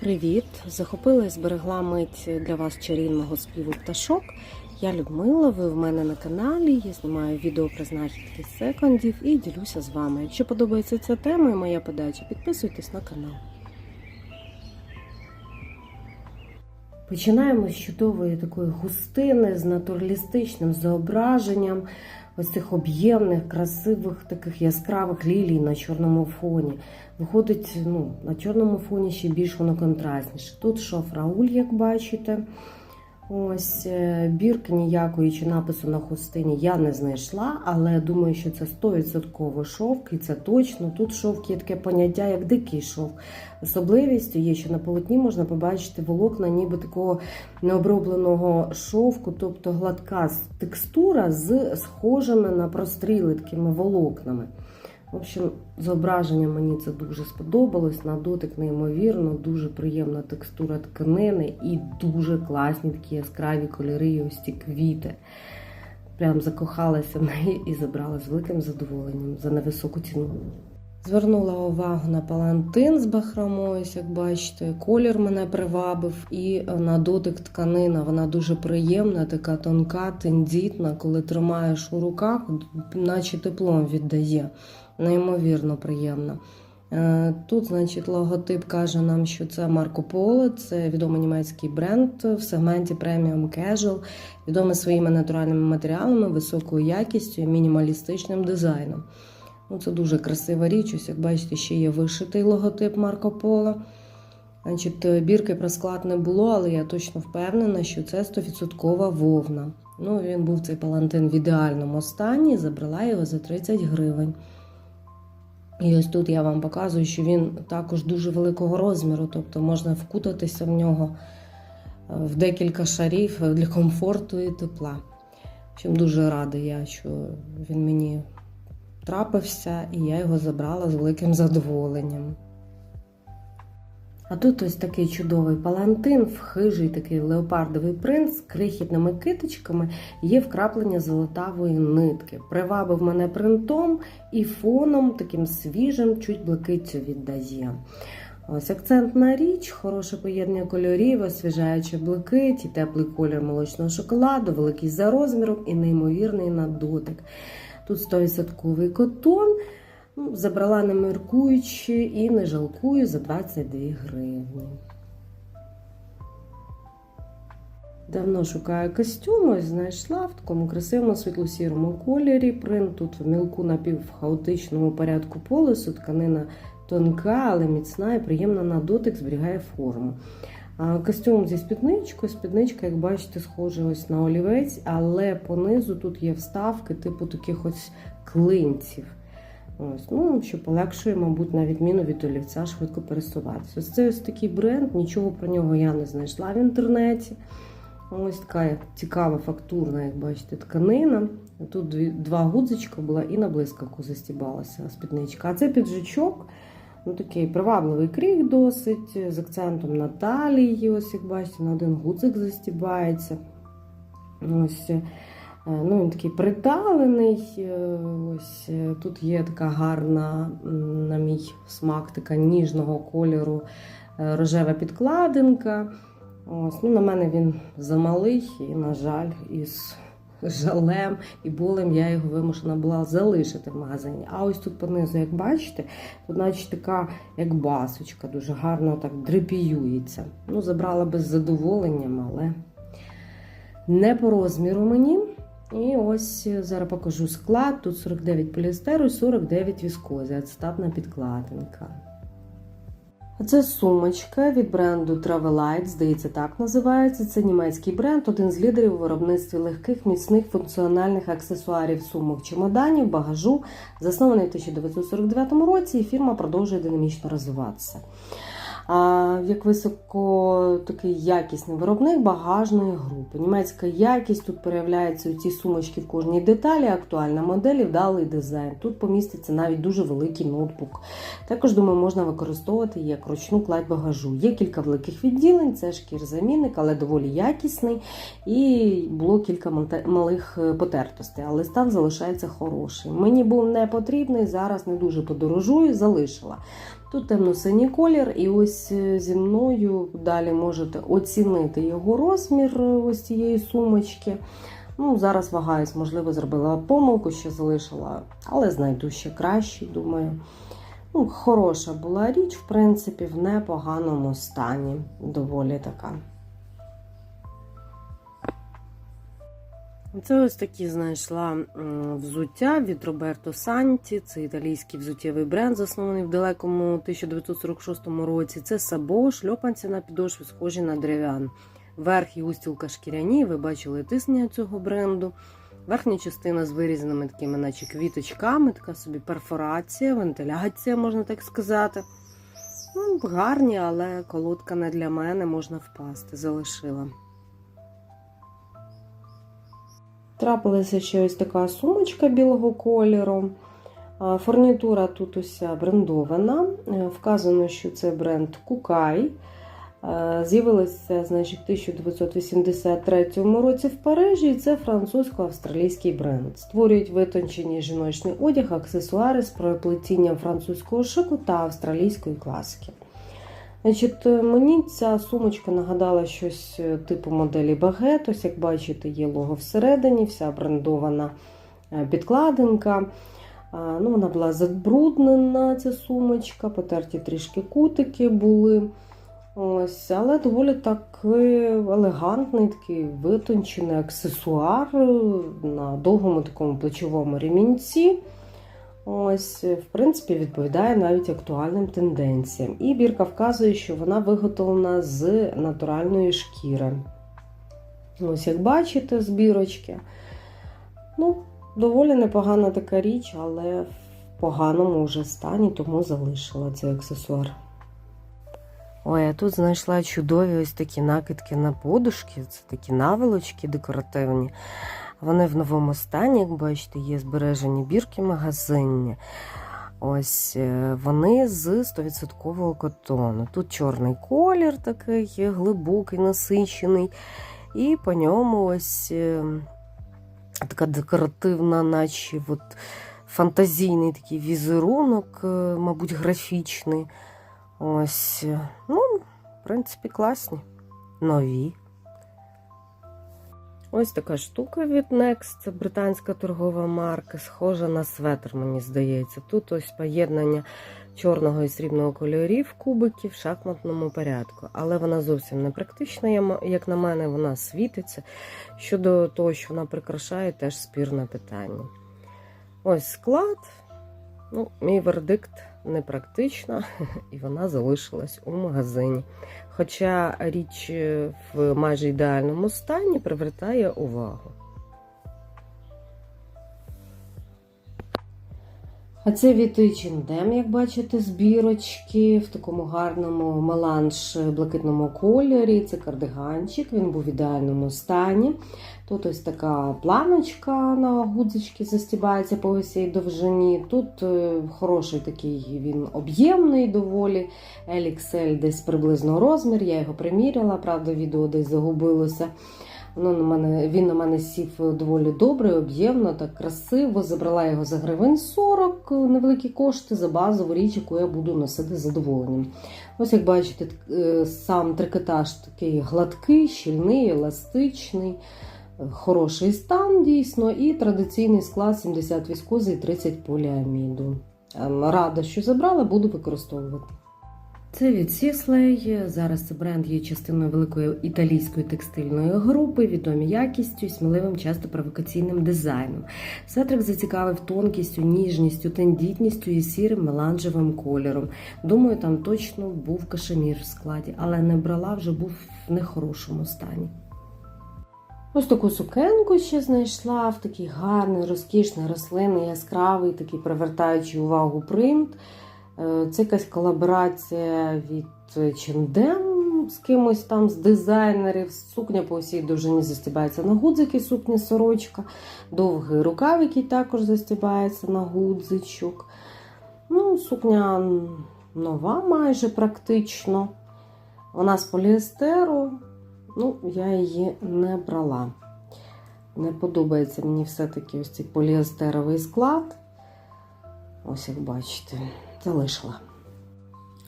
Привіт! Захопила і зберегла мить для вас чарівного співу пташок. Я Людмила, ви в мене на каналі. Я знімаю відео про знахідки секондів і ділюся з вами. Якщо подобається ця тема і моя подача, підписуйтесь на канал. Починаємо з чудової такої густини з натуралістичним зображенням ось цих об'ємних, красивих, таких яскравих лілій на чорному фоні. Виходить, ну, на чорному фоні ще більш воно контрастніше. Тут шофрауль, як бачите. Ось е, бірки ніякої чи напису на хустині я не знайшла, але думаю, що це 100% шовк, і це точно. Тут шовк є таке поняття, як дикий шовк. Особливістю є, що на полотні можна побачити волокна, ніби такого необробленого шовку, тобто гладка текстура з схожими на простріли такими волокнами. В общем, зображення мені це дуже сподобалось. На дотик неймовірно, дуже приємна текстура тканини і дуже класні такі яскраві кольори і ось ці квіти. Прям закохалася в неї і забрала з великим задоволенням за невисоку ціну. Звернула увагу на палантин з бахромою, як бачите, колір мене привабив, і на дотик тканина. Вона дуже приємна, така тонка, тендітна. Коли тримаєш у руках, наче теплом віддає. Неймовірно приємно. Е, Тут, значить, логотип каже нам, що це Марко Поло, це відомий німецький бренд в сегменті преміум Casual, відомий своїми натуральними матеріалами, високою якістю і мінімалістичним дизайном. Ну, Це дуже красива річ. Ось, як бачите, ще є вишитий логотип Марко Поло. Значить, бірки про склад не було, але я точно впевнена, що це 100% вовна. Ну, Він був цей палантин в ідеальному стані, забрала його за 30 гривень. І ось тут я вам показую, що він також дуже великого розміру, тобто можна вкутатися в нього в декілька шарів для комфорту і тепла. Чим дуже рада я, що він мені трапився, і я його забрала з великим задоволенням. А тут ось такий чудовий палантин, хижий такий леопардовий принц з крихітними китичками, є вкраплення золотавої нитки. Привабив мене принтом і фоном таким свіжим, чуть блакитцю віддає. Ось акцентна річ, хороше поєднання кольорів, освіжаючи блакиті, теплий колір молочного шоколаду, великий за розміром і неймовірний на дотик. Тут 100% котон. Ну, Забрала не міркуючи і не жалкую за 22 гривні. Давно шукаю костюм, ось знайшла в такому красивому світло-сірому кольорі. Принт тут в мілку напів в хаотичному порядку полосу. Тканина тонка, але міцна і приємна на дотик, зберігає форму. Костюм зі спідничкою. Спідничка, як бачите, схожа ось на олівець, але понизу тут є вставки, типу таких ось клинців. Ось, ну, Що полегшує, мабуть, на відміну від олівця швидко пересуватися. Ось це ось такий бренд, нічого про нього я не знайшла в інтернеті. Ось така цікава фактурна, як бачите, тканина. Тут дві, два гудзичка була і на блискавку застібалася спідничка. А це піджачок, ну такий привабливий крік досить, з акцентом на талії. Ось, як бачите, на один гудзик застібається. Ось Ну, Він такий приталений. Ось Тут є така гарна, на мій смак, така ніжного кольору рожева підкладинка. Ось, ну, На мене він замалий, і, на жаль, із жалем і болем я його вимушена була залишити в магазині. А ось тут понизу, як бачите, тут наче така як басочка, дуже гарно так дрипіюється. Ну, Забрала без задоволенням, але не по розміру мені. І ось зараз покажу склад. Тут 49 поліестеру і 49 віскози, ацетатна підкладинка. Це сумочка від бренду Travelite, здається, так називається. Це німецький бренд, один з лідерів у виробництві легких, міцних функціональних аксесуарів, сумок, чемоданів, багажу. Заснований в 1949 році, і фірма продовжує динамічно розвиватися. Як високо такий якісний виробник багажної групи. Німецька якість тут проявляється у цій сумочці в кожній деталі, актуальна модель вдалий дизайн. Тут поміститься навіть дуже великий ноутбук. Також, думаю, можна використовувати як ручну кладь багажу. Є кілька великих відділень, це шкір-замінник, але доволі якісний. І було кілька малих е, потертостей, але стан залишається хороший. Мені був не потрібний, зараз не дуже подорожую, залишила. Тут темно-синій колір, і ось е, зі мною далі можете оцінити його розмір е, ось цієї сумочки. Ну, Зараз вагаюсь, можливо, зробила помилку, що залишила, але знайду ще кращий, думаю. Ну, Хороша була річ, в принципі, в непоганому стані. Доволі така. Це ось такі знайшла взуття від Роберто Санті. Це італійський взуттєвий бренд, заснований в далекому 1946 році. Це сабо, шльопанці на підошві, схожі на дерев'ян. Верх і устілка шкіряні. Ви бачили тиснення цього бренду. Верхня частина з вирізаними такими, наче квіточками, така собі перфорація, вентиляція, можна так сказати. Ну, гарні, але колодка не для мене, можна впасти, залишила. Трапилася ще ось така сумочка білого кольору. Фурнітура тут уся брендована. Е, Вказано, що це бренд Кукай. Е, З'явилася значить, в 1983 році в Парижі, і це французько-австралійський бренд. Створюють витончені жіночний одяг, аксесуари з переплетінням французького шику та австралійської класики. Значить, е, мені ця сумочка нагадала щось е, типу моделі багет. Ось, як бачите, є лого всередині, вся брендована е, підкладинка. Ну, Вона була забруднена, ця сумочка, потерті трішки кутики були. Ось, Але доволі такий елегантний, такий витончений аксесуар на довгому такому плечовому ремінці. Ось, в принципі, відповідає навіть актуальним тенденціям. І бірка вказує, що вона виготовлена з натуральної шкіри. Ось, як бачите, з бірочки. Ну, доволі непогана така річ, але в поганому вже стані, тому залишила цей аксесуар. Ой, а тут знайшла чудові ось такі накидки на подушки. Це такі наволочки декоративні. Вони в новому стані, як бачите, є збережені бірки магазинні. Ось е, вони з 100% котону. Тут чорний колір такий глибокий, насичений. І по ньому ось е, така декоративна, наче от фантазійний такий візерунок, е, мабуть, графічний. Ось, ну, в принципі, класні, нові. Ось така штука від Next, британська торгова марка, схожа на светр, мені здається. Тут ось поєднання чорного і срібного кольорів, кубиків в шахматному порядку. Але вона зовсім не практична, як на мене, вона світиться. Щодо того, що вона прикрашає, теж спірне питання. Ось склад. Ну, мій вердикт непрактична, і вона залишилась у магазині. Хоча річ е, в майже ідеальному стані привертає увагу. А це від H&M, як бачите, збірочки в такому гарному меланж блакитному кольорі. Це кардиганчик, він був в ідеальному стані. Тут ось така планочка на гудзички застібається по усій довжині. Тут е, хороший такий він об'ємний доволі. LXL десь приблизно розмір. Я його приміряла, правда, відео десь загубилося. Воно на мене, він на мене сів доволі добре, об'ємно, так красиво. Забрала його за гривень 40, невеликі кошти за базову річ, яку я буду носити з задоволенням. Ось як бачите, е, сам трикотаж такий гладкий, щільний, еластичний, е, хороший стан дійсно, і традиційний склад 70 віскози і 30 поліаміду. Ем, Рада, що забрала, буду використовувати. Це від Сіслей. Зараз бренд є частиною великої італійської текстильної групи, відомі якістю, сміливим, часто провокаційним дизайном. Светрик зацікавив тонкістю, ніжністю, тендітністю і сірим меланжевим кольором. Думаю, там точно був кашемір в складі, але не брала, вже був в нехорошому стані. Ось таку сукенку ще знайшла в такий гарний, розкішний, рослинний, яскравий, такий привертаючий увагу принт. Е, Це якась колаборація від H&M з кимось там з дизайнерів. Сукня по всій довжині застібається на гудзики, сукня сорочка, довгий рукав, який також застібається на гудзичок. Ну, Сукня нова майже практично. Вона з поліестеру. Ну, я її не брала. Не подобається мені все-таки ось цей поліестеровий склад. Ось як бачите, залишила.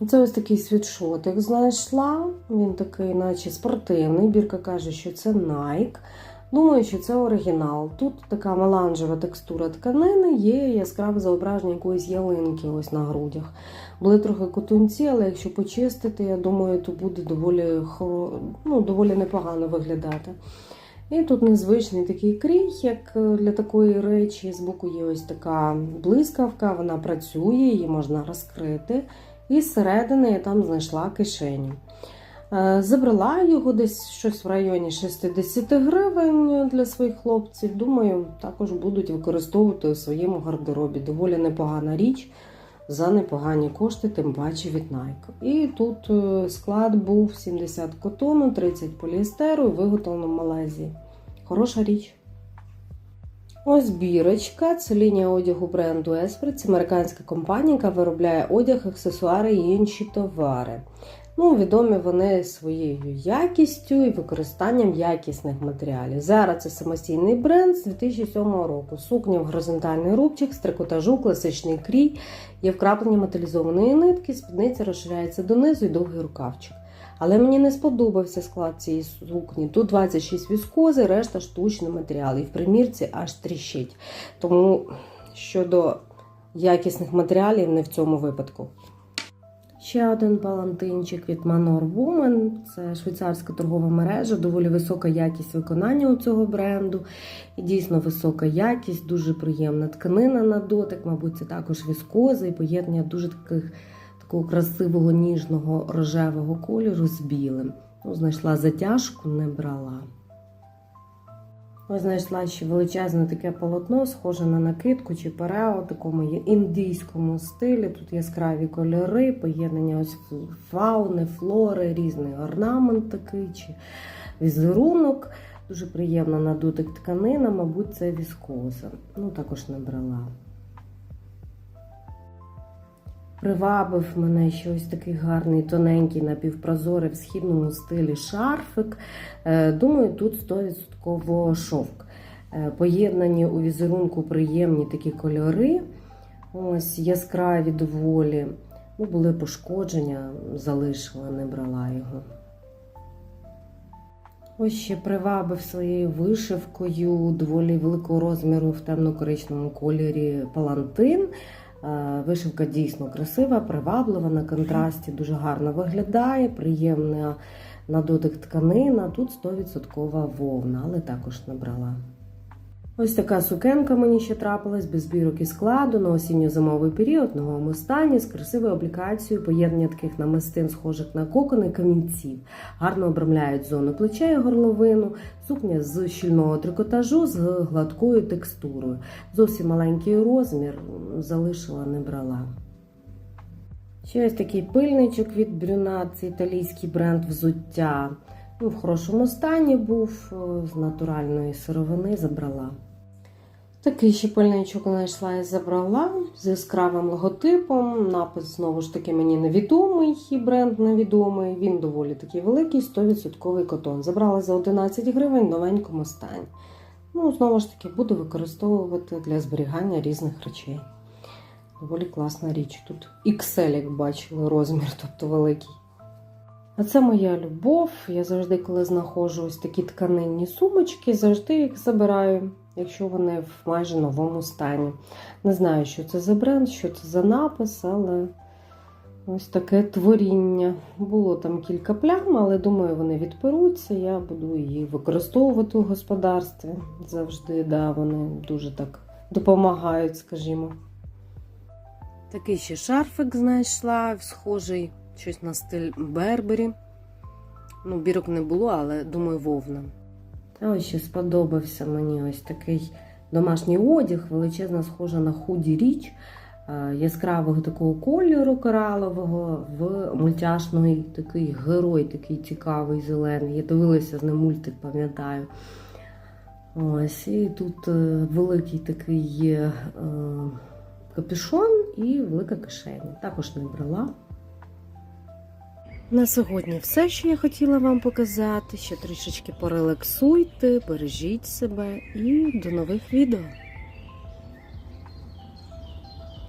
Це ось такий світшотик знайшла. Він такий, наче спортивний. Бірка каже, що це Nike. Думаю, що це оригінал. Тут така меланжева текстура тканини, є яскраве зображення якоїсь ялинки ось на грудях. Були трохи котунці, але якщо почистити, я думаю, то буде доволі, ну, доволі непогано виглядати. І тут незвичний такий крій, як е, для такої речі. Збоку є ось така блискавка, вона працює, її можна розкрити. І зсередини я там знайшла кишеню. Е, Забрала його десь щось в районі 60 гривень для своїх хлопців. Думаю, також будуть використовувати у своєму гардеробі. Доволі непогана річ за непогані кошти, тим паче від Nike. І тут е, склад був 70 котону, 30 поліестеру виготовлено в Малайзії. Хороша річ. Ось бірочка. Це лінія одягу бренду Esprit. Це американська компанія, яка виробляє одяг, аксесуари і інші товари. Ну, відомі вони своєю якістю і використанням якісних матеріалів. Зараз це самостійний бренд з 2007 року. Сукня в горизонтальний рубчик, з трикотажу, класичний крій, є вкраплення металізованої нитки, спідниця розширяється донизу і довгий рукавчик. Але мені не сподобався склад цієї сукні. Тут 26 віскози, решта штучний матеріал. І в примірці аж тріщить. Тому щодо якісних матеріалів, не в цьому випадку. Ще один палантинчик від Manor Woman. Це швейцарська торгова мережа, доволі висока якість виконання у цього бренду. І дійсно висока якість, дуже приємна тканина на дотик. Мабуть, це також віскоза і поєднання дуже таких такого красивого ніжного рожевого кольору з білим. Ну, знайшла затяжку, не брала. Ось знайшла ще величезне таке полотно, схоже на накидку чи парео, в такому індійському стилі. Тут яскраві кольори, поєднання ось фауни, флори, різний орнамент такий чи візерунок. Дуже приємна на дотик тканина, мабуть, це віскоза. Ну, також не брала. Привабив мене ще ось такий гарний, тоненький, напівпрозорий в східному стилі шарфик. Е, Думаю, тут 100% шовк. Е, Поєднані у візерунку приємні такі кольори. Ось яскраві доволі. Ну, були пошкодження, залишила, не брала його. Ось ще привабив своєю вишивкою доволі великого розміру в темно-коричневому кольорі палантин. Е, Вишивка дійсно красива, приваблива на контрасті, дуже гарно виглядає, приємна на дотик тканина. Тут 100% вовна, але також не брала. Ось така сукенка мені ще трапилась без бірок і складу на осінньо-зимовий період новому стані з красивою аплікацією, поєднання таких намистин, схожих на кокони камінців. Гарно обрамляють зону плеча і горловину, сукня з щільного трикотажу з гладкою текстурою. Зовсім маленький розмір, залишила, не брала. Ще ось такий пильничок від Брюнат, це італійський бренд взуття. Ну, в хорошому стані був, з натуральної сировини забрала. Такий ще пильничок знайшла і забрала з яскравим логотипом. Напис знову ж таки мені невідомий, і бренд невідомий. Він доволі такий великий, 100% котон. Забрала за 11 гривень в новенькому стані. Ну, знову ж таки, буду використовувати для зберігання різних речей. Доволі класна річ. Тут XL, як бачили, розмір, тобто великий. А це моя любов. Я завжди, коли знаходжу ось такі тканинні сумочки, завжди їх забираю, якщо вони в майже новому стані. Не знаю, що це за бренд, що це за напис, але ось таке творіння. Було там кілька плям, але думаю, вони відперуться. Я буду її використовувати у господарстві. Завжди, да, вони дуже так допомагають, скажімо. Такий ще шарфик знайшла, схожий щось на стиль Бербері. Ну, бірок не було, але думаю, вовна. Ось ще сподобався мені ось такий домашній одяг, величезна, схожа на худі річ е, яскравого такого кольору коралового, в мультяшний такий герой, такий цікавий, зелений. Я дивилася з ним мультик, пам'ятаю. Ось, і тут е, великий такий е, капюшон і велика кишеня. Також не брала. На сьогодні все, що я хотіла вам показати. Ще трішечки порелаксуйте, бережіть себе і до нових відео.